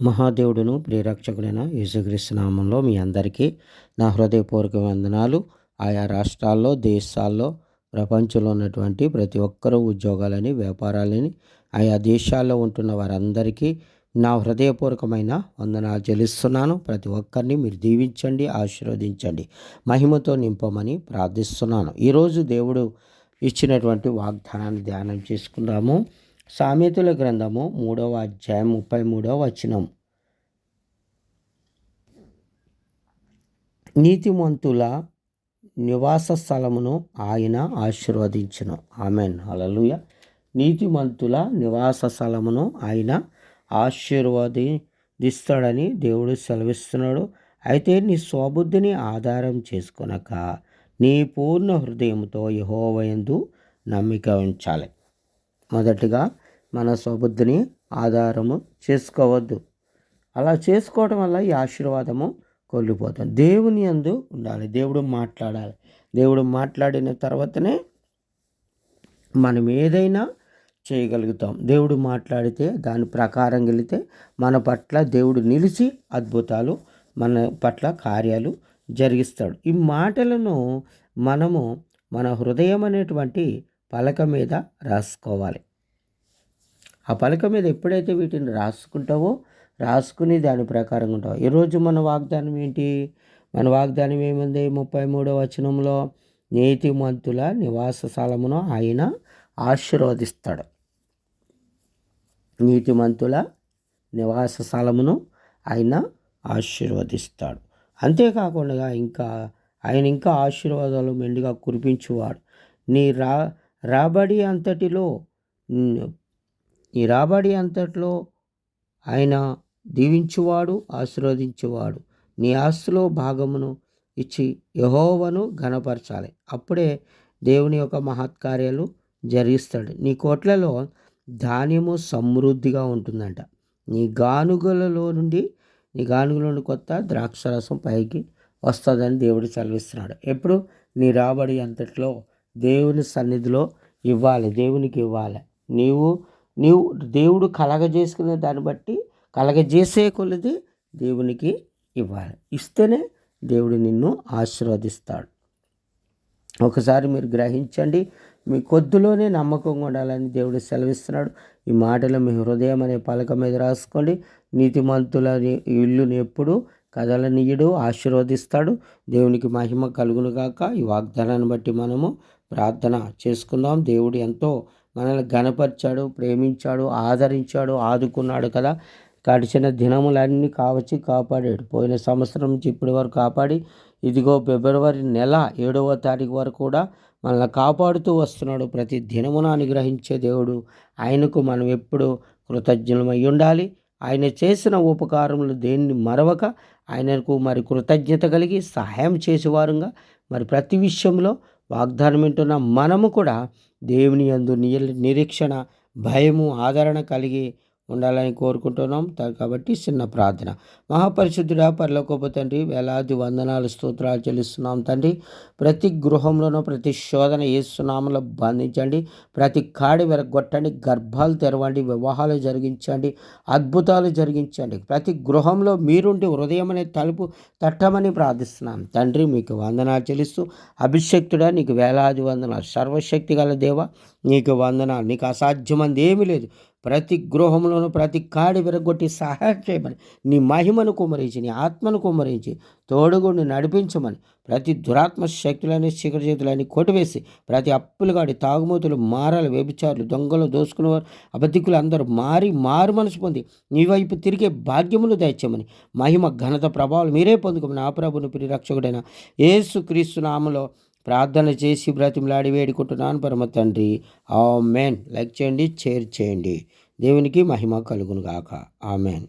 మహాదేవుడును ప్రియరక్షకుడైన యేసుక్రీస్తు నామంలో మీ అందరికీ నా హృదయపూర్వక వందనాలు. ఆయా రాష్ట్రాల్లో దేశాల్లో ప్రపంచంలో ఉన్నటువంటి ప్రతి ఒక్కరూ ఉద్యోగాలని వ్యాపారాలని ఆయా దేశాల్లో ఉంటున్న వారందరికీ నా హృదయపూర్వకమైన వందనాలు చెల్లిస్తున్నాను. ప్రతి ఒక్కరిని మీరు దీవించండి ఆశీర్వదించండి మహిమతో నింపమని ప్రార్థిస్తున్నాను. ఈరోజు దేవుడు ఇచ్చినటువంటి వాగ్దానాన్ని ధ్యానం చేసుకుందాము. సామెతల గ్రంథము మూడవ అధ్యాయం ముప్పై మూడవ వచనం. నీతిమంతుల నివాస స్థలమును ఆయన ఆశీర్వదించును. ఆమెన్. అలలుయ నీతిమంతుల నివాస స్థలమును ఆయన ఆశీర్వదిస్తాడని దేవుడు సెలవిస్తున్నాడు. అయితే నీ స్వబుద్ధిని ఆధారం చేసుకొనక నీ పూర్ణ హృదయంతో యహోవయందు నమ్మిక ఉంచాలి. మొదటిగా మన స్వబుద్ధిని ఆధారము చేసుకోవద్దు. అలా చేసుకోవడం వల్ల ఈ ఆశీర్వాదము కోల్పోతాం. దేవుని అందు ఉండాలి. దేవుడు మాట్లాడాలి. దేవుడు మాట్లాడిన తర్వాతనే మనం ఏదైనా చేయగలుగుతాం. దేవుడు మాట్లాడితే దాని ప్రకారం వెళితే మన పట్ల దేవుడు నిలిచి అద్భుతాలు మన పట్ల కార్యాలు జరిగిస్తాడు. ఈ మాటలను మనము మన హృదయం అనేటువంటి పలక మీద రాసుకోవాలి. ఆ పలక మీద ఎప్పుడైతే వీటిని రాసుకుంటావో రాసుకుని దాని ప్రకారంగా ఉంటావు. ఈరోజు మన వాగ్దానం ఏంటి? మన వాగ్దానం ఏముంది? ముప్పై మూడో వచనంలో నీతిమంతుల నివాస స్థలమును ఆయన ఆశీర్వదిస్తాడు. నీతిమంతుల నివాస స్థలమును ఆయన ఆశీర్వదిస్తాడు. అంతేకాకుండా ఇంకా ఆయన ఇంకా ఆశీర్వాదాలు మెండుగా కురిపించువాడు. నీ రా రాబడి అంతటిలో నీ రాబడి అంతట్లో ఆయన దీవించువాడు ఆశీర్వదించువాడు. నీ ఆస్తిలో భాగమును ఇచ్చి యహోవను ఘనపరచాలి. అప్పుడే దేవుని యొక్క మహత్కార్యాలు జరిగిస్తాడు. నీ కోట్లలో ధాన్యము సమృద్ధిగా ఉంటుందంట. నీ గానుగలలో నుండి నీ గానుగల నుండి కొత్త ద్రాక్షరసం పైకి వస్తుందని దేవుడు చదివిస్తున్నాడు ఎప్పుడు? నీ రాబడి అంతట్లో దేవుని సన్నిధిలో ఇవ్వాలి. దేవునికి ఇవ్వాలి. నీవు నీవు దేవుడు కలగజేసుకునే దాన్ని బట్టి కలగజేసే కొలది దేవునికి ఇవ్వాలి. ఇస్తేనే దేవుడు నిన్ను ఆశీర్వదిస్తాడు. ఒకసారి మీరు గ్రహించండి మీ కొద్దులోనే నమ్మకంగా ఉండాలని దేవుడు సెలవిస్తున్నాడు. ఈ మాటలు మీ హృదయం అనే పలక మీద రాసుకోండి. నీతిమంతుల ఇల్లుని ఎప్పుడు కదలనీయుడు ఆశీర్వదిస్తాడు. దేవునికి మహిమ కలుగును గాక. ఈ వాగ్దానాన్ని బట్టి మనము ప్రార్థన చేసుకుందాం. దేవుడు ఎంతో మనల్ని గనపరిచాడు ప్రేమించాడు ఆదరించాడు ఆదుకున్నాడు కదా. గడిచిన దినములన్నీ కావచ్చి కాపాడాడు. పోయిన సంవత్సరం నుంచి ఇప్పటి వరకు కాపాడి ఇదిగో ఫిబ్రవరి నెల ఏడవ తారీఖు వరకు కూడా మనల్ని కాపాడుతూ వస్తున్నాడు. ప్రతి దినమున అనుగ్రహించే దేవుడు. ఆయనకు మనం ఎప్పుడు కృతజ్ఞమై ఉండాలి. ఆయన చేసిన ఉపకారములు దేన్ని మరవక ఆయనకు మరి కృతజ్ఞత కలిగి సహాయం చేసేవారుగా. మరి ప్రతి విషయంలో వాగ్దానం వింటున్న మనము కూడా దేవుని అందు నిరీక్షణ భయము ఆదరణ కలిగి ఉండాలని కోరుకుంటున్నాం. కాబట్టి చిన్న ప్రార్థన. మహాపరిశుద్ధుడ పరలోకోప తండ్రి వేలాది వందనాలు స్తోత్రాలు చెల్లిస్తున్నాం తండ్రి. ప్రతి గృహంలోనూ ప్రతి శోధన ఏసునామలో బంధించండి. ప్రతి కాడి వెరగొట్టండి. గర్భాలు తెరవండి. వివాహాలు జరిగించండి. అద్భుతాలు జరిగించండి. ప్రతి గృహంలో మీరుండి హృదయం అనే తలుపు తట్టమని ప్రార్థిస్తున్నాం తండ్రి. మీకు వందనాలు చెల్లిస్తూ అభిషక్తుడా నీకు వేలాది వందనాలు. సర్వశక్తి గల దేవ నీకు వందనాలు. నీకు అసాధ్యమంది ఏమీ లేదు. ప్రతి గృహంలోనూ ప్రతి కాడి విరగొట్టి సహాయం చేయమని నీ మహిమను కుమరించి నీ ఆత్మను కుమరించి తోడుగుడిని నడిపించమని ప్రతి దురాత్మ శక్తులని శిఖర చేతులని కొట్టివేసి ప్రతి అప్పులుగాడి తాగుమూతులు మారాలు వ్యభిచారులు దొంగలు దోసుకునేవారు అబద్ధికులు అందరూ మారి మారు మనసు పొంది నీ వైపు తిరిగే భాగ్యములు దయచేయమని మహిమ ఘనత ప్రభావాలు మీరే పొందుకోమని ఆ ప్రభుని ప్రిరక్షకుడైన ఏసు క్రీస్తు నామలో ప్రార్థన చేసి బ్రతిమలాడి వేడుకుంటున్నాను పరమ తండ్రి. ఆ మేన్ లైక్ చేయండి షేర్ చేయండి. దేవునికి మహిమ కలుగును గాక ఆమెన్.